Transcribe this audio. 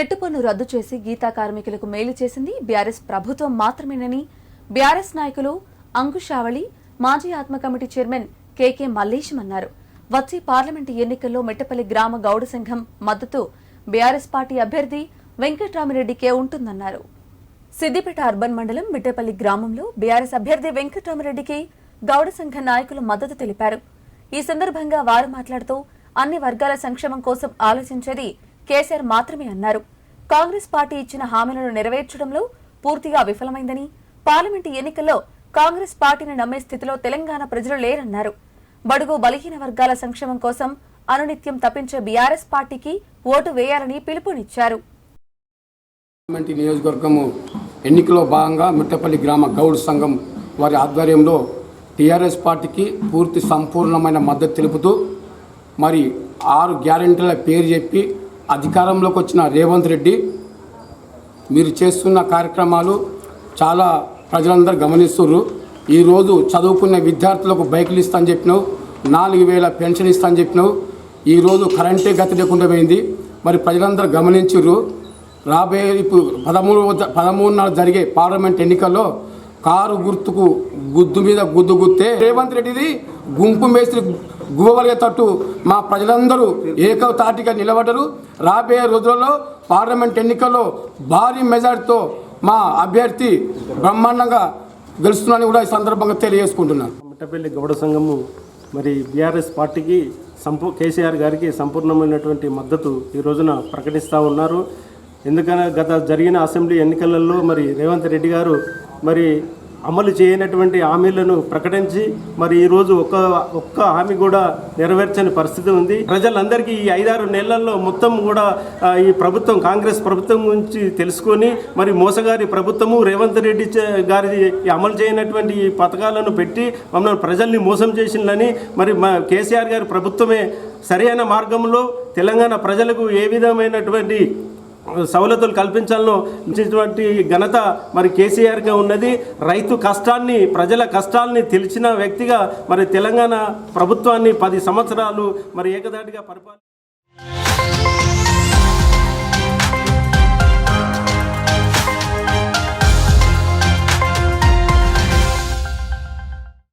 చెట్టు పన్ను రద్దు చేసి గీతా కార్మికులకు మేలు చేసింది బీఆర్ఎస్ ప్రభుత్వం మాత్రమేనని బీఆర్ఎస్ నాయకులు అంకుశావళి మాజీ ఆత్మ కమిటీ చైర్మన్ కెకె మల్లేశం అన్నారు. వచ్చే పార్లమెంటు ఎన్నికల్లో మెట్టపల్లి గ్రామ గౌడ సంఘం మద్దతు బీఆర్ఎస్ పార్టీ అభ్యర్థి వెంకట్రామిరెడ్డికే ఉంటుందన్నారు. సిద్దిపేట అర్బన్ మండలం మిట్టపల్లి గ్రామంలో బీఆర్ఎస్ అభ్యర్థి వెంకట్రామరెడ్డికి గౌడ సంఘ నాయకులు మద్దతు తెలిపారు. ఈ సందర్భంగా వారు మాట్లాడుతూ అన్ని వర్గాల సంక్షేమం కోసం ఆలోచించేది కేసీఆర్ మాత్రమే అన్నారు. కాంగ్రెస్ పార్టీ ఇచ్చిన హామీలను నెరవేర్చడంలో పూర్తిగా విఫలమైందని పార్లమెంటు ఎన్నికల్లో కాంగ్రెస్ పార్టీని నమ్మే స్థితిలో తెలంగాణ ప్రజలు లేరన్నారు. బడుగు బలహీన వర్గాల సంక్షేమం కోసం అనునిత్యం తప్పించే బీఆర్ఎస్ పార్టీకి ఓటు వేయాలని పిలుపునిచ్చారు. పార్లమెంట్ నియోజకవర్గము ఎన్నికలో భాగంగా మిట్టపల్లి గ్రామ గౌడ్ సంఘం వారి ఆధ్వర్యంలో టీఆర్ఎస్ పార్టీకి పూర్తి సంపూర్ణమైన మద్దతు తెలుపుతూ మరి ఆరు గ్యారెంటీల పేరు చెప్పి అధికారంలోకి వచ్చిన రేవంత్ రెడ్డి మీరు చేస్తున్న కార్యక్రమాలు చాలా ప్రజలందరూ గమనిస్తుర్రు ఈరోజు చదువుకున్న విద్యార్థులకు బైకులు ఇస్తా అని చెప్పినావు నాలుగు వేల పెన్షన్ ఇస్తా అని చెప్పినావు ఈరోజు కరెంటే గతి లేకుండా పోయింది. మరి ప్రజలందరూ గమనించుర్రు. రాబోయే ఇప్పుడు పదమూడు పదమూడున్నర జరిగే పార్లమెంట్ ఎన్నికల్లో కారు గుర్తుకు గుద్దు మీద గుద్దు గుత్తే రేవంత్ రెడ్డిది గుంపు మేస్త్రి గువ్వగలిగేటట్టు మా ప్రజలందరూ ఏకతాటిగా నిలబడరు. రాబోయే రోజులలో పార్లమెంట్ ఎన్నికల్లో భారీ మెజార్టీతో మా అభ్యర్థి బ్రహ్మాండంగా గెలుస్తున్నారని కూడా ఈ సందర్భంగా తెలియజేసుకుంటున్నాను. మిట్టపల్లి గౌడ సంఘము మరి బీఆర్ఎస్ పార్టీకి సంపూ కేసీఆర్ గారికి సంపూర్ణమైనటువంటి మద్దతు ఈ రోజున ప్రకటిస్తూ ఉన్నారు. ఎందుకన గత జరిగిన అసెంబ్లీ ఎన్నికలలో మరి రేవంత్ రెడ్డి గారు మరి అమలు చేయనటువంటి హామీలను ప్రకటించి మరి ఈరోజు ఒక్క ఒక్క హామీ కూడా నెరవేర్చని పరిస్థితి ఉంది. ప్రజలందరికీ ఈ ఐదారు నెలల్లో మొత్తం కూడా ఈ ప్రభుత్వం కాంగ్రెస్ ప్రభుత్వం గురించి తెలుసుకొని మరి మోసగారి ప్రభుత్వము రేవంత్ రెడ్డి గారి అమలు చేయనటువంటి ఈ పథకాలను పెట్టి మమ్మల్ని ప్రజల్ని మోసం చేసిందని మరి మా కేసీఆర్ గారి ప్రభుత్వమే సరైన మార్గంలో తెలంగాణ ప్రజలకు ఏ విధమైనటువంటి సవలతులు కల్పించాలనో ఇచ్చినటువంటి ఘనత మరి కేసీఆర్గా ఉన్నది. రైతు కష్టాన్ని ప్రజల కష్టాల్ని తెలిసిన వ్యక్తిగా మరి తెలంగాణ ప్రభుత్వాన్ని పది సంవత్సరాలు మరి ఏకదాటిగా పరిపాలన